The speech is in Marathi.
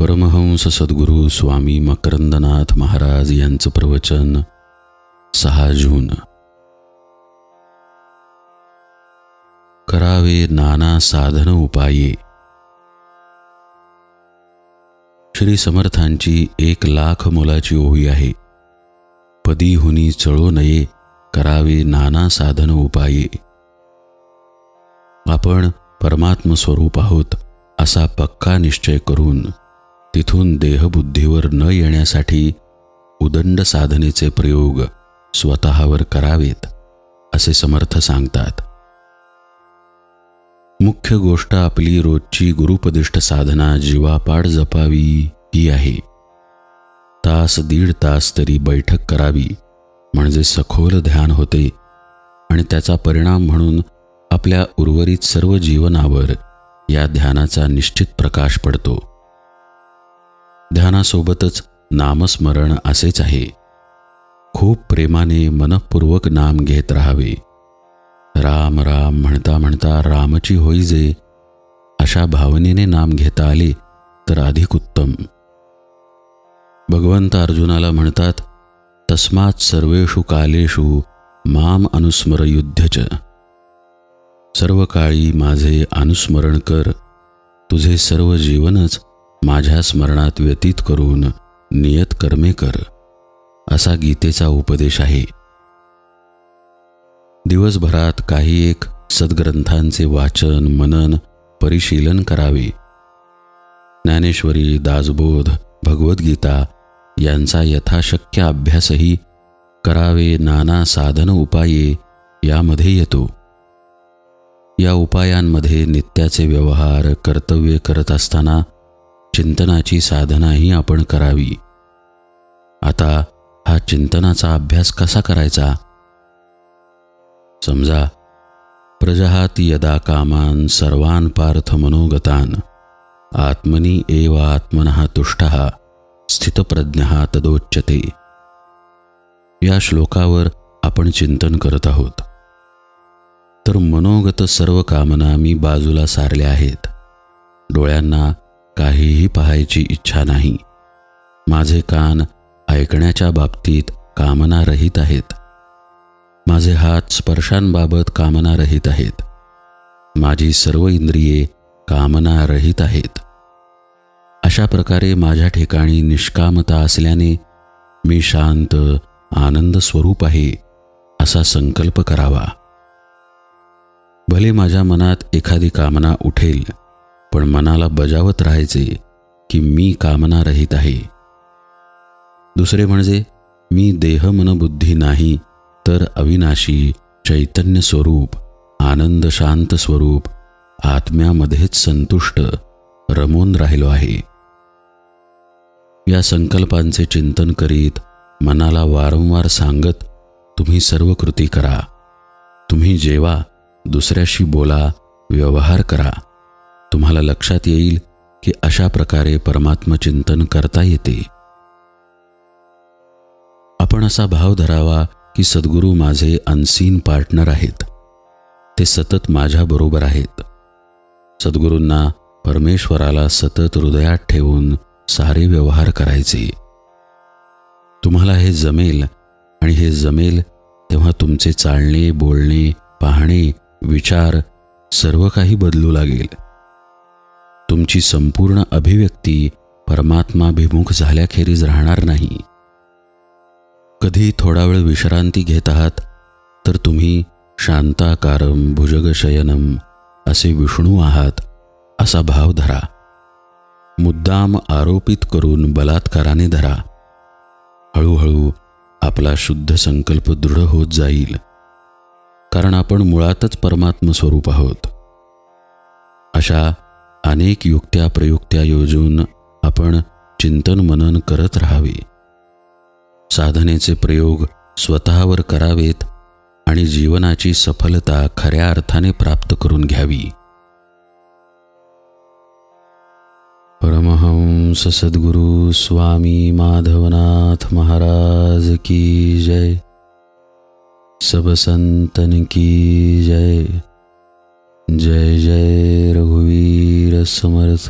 परमहंस सद्गुरू स्वामी मकरंदनाथ महाराज यांचं प्रवचन सहा जून. करावे नाना साधन उपाये. श्री समर्थांची एक लाख मोलाची ओवी आहे. पदी हुनी चळो नये करावे नाना साधन उपाये. आपण परमात्म स्वरूप आहोत असा पक्का निश्चय करून तिथून देहबुद्धीवर न येण्यासाठी उदंड साधनेचे प्रयोग स्वतःवर करावेत असे समर्थ सांगतात. मुख्य गोष्ट आपली रोजची गुरुपदिष्ट साधना जीवापाड जपावी ही आहे. तास दीड तास तरी बैठक करावी म्हणजे सखोल ध्यान होते आणि त्याचा परिणाम म्हणून आपल्या उर्वरित सर्व जीवनावर या ध्यानाचा निश्चित प्रकाश पडतो. ध्यानासोबतच नामस्मरण असेच आहे. खूप प्रेमाने मनपूर्वक नाम घेत राहावे. राम राम म्हणता म्हणता रामची होई जे. अशा भावनेने नाम घेता आले तर अधिक उत्तम. भगवंत अर्जुनाला म्हणतात तस्मात सर्वेषु कालेषु माम अनुस्मर युद्धच. सर्व काळी माझे अनुस्मरण कर. तुझे सर्व जीवनच माझ्या स्मरणात व्यतीत करून नियत कर्मे कर असा गीतेचा उपदेश आहे. दिवसभरात काही एक सद्ग्रंथांचे वाचन मनन परिशीलन करावे. ज्ञानेश्वरी दासबोध भगवद्गीता यांचा यथाशक्य अभ्यासही करावे नाना साधन उपाये यामध्ये येतो. या उपायांमध्ये नित्याचे व्यवहार कर्तव्य करत असताना चिंतनाची साधनाही आपण करावी. आता हा चिंतनाचा अभ्यास कसा करायचा? समजा प्रजहात यदा कामान सर्वान पार्थ मनोगतान आत्मनी एव आत्मनः तुष्टः स्थितप्रज्ञ तदोच्यते. या श्लोकावर आपण चिंतन करत आहोत. तर मनोगत सर्व कामना मी बाजूला सारल्या आहेत. डोळ्यांना काहीही पाहायची इच्छा नाही. माझे कान ऐकण्याच्या बाबतीत कामना रहित आहेत. माझे हात स्पर्शांबाबत कामना रहित आहेत. माझी सर्व इंद्रिये कामना रहित आहेत. अशा प्रकारे माझ्या ठिकाणी निष्कामता असल्याने मी शांत आनंद स्वरूप आहे असा संकल्प करावा. भले माझ्या मनात एखादी कामना उठेल पण मनाला बजावत राहायचे की मी कामना रहित आहे. दुसरे म्हणजे मी देह मनबुद्धी नाही तर अविनाशी चैतन्य स्वरूप आनंद शांत स्वरूप आत्म्यामध्येच संतुष्ट रमून राहिलो आहे. या संकल्पांचे चिंतन करीत मनाला वारंवार सांगत तुम्ही सर्व कृती करा. तुम्ही जेवा दुसऱ्याशी बोला व्यवहार करा. तुम्हाला लक्षात येईल की अशा प्रकारे परमात्मचिंतन करता येते. आपण असा भाव धरावा की सद्गुरू माझे अनसीन पार्टनर आहेत. ते सतत माझ्याबरोबर आहेत. सद्गुरूंना परमेश्वराला सतत हृदयात ठेवून सारे व्यवहार करायचे. तुम्हाला हे जमेल आणि हे जमेल तेव्हा तुमचे चालणे बोलणे पाहणे विचार सर्व काही बदलू लागेल. तुमची संपूर्ण अभिव्यक्ती परमात्माभिमुख झाल्याखेरीज राहणार नाही. कधी थोडा वेळ विश्रांती घेत आहात तर तुम्ही शांताकारम भुजगशयनम असे विष्णू आहात असा भाव धरा. मुद्दाम आरोपित करून बलात्काराने धरा. हळूहळू आपला शुद्ध संकल्प दृढ होत जाईल. कारण आपण मुळातच परमात्म स्वरूप आहोत. अशा अनेक युक्त्या प्रयुक्त्या योजून आपण चिंतन मनन करत राहावे. साधनेचे प्रयोग स्वतःवर करावेत आणि जीवनाची सफलता खऱ्या अर्थाने प्राप्त करून घ्यावी. परमहंस सद्गुरु स्वामी माधवनाथ महाराज की जय. सब संतन की जय. जय जय रघुवीर समर्थ।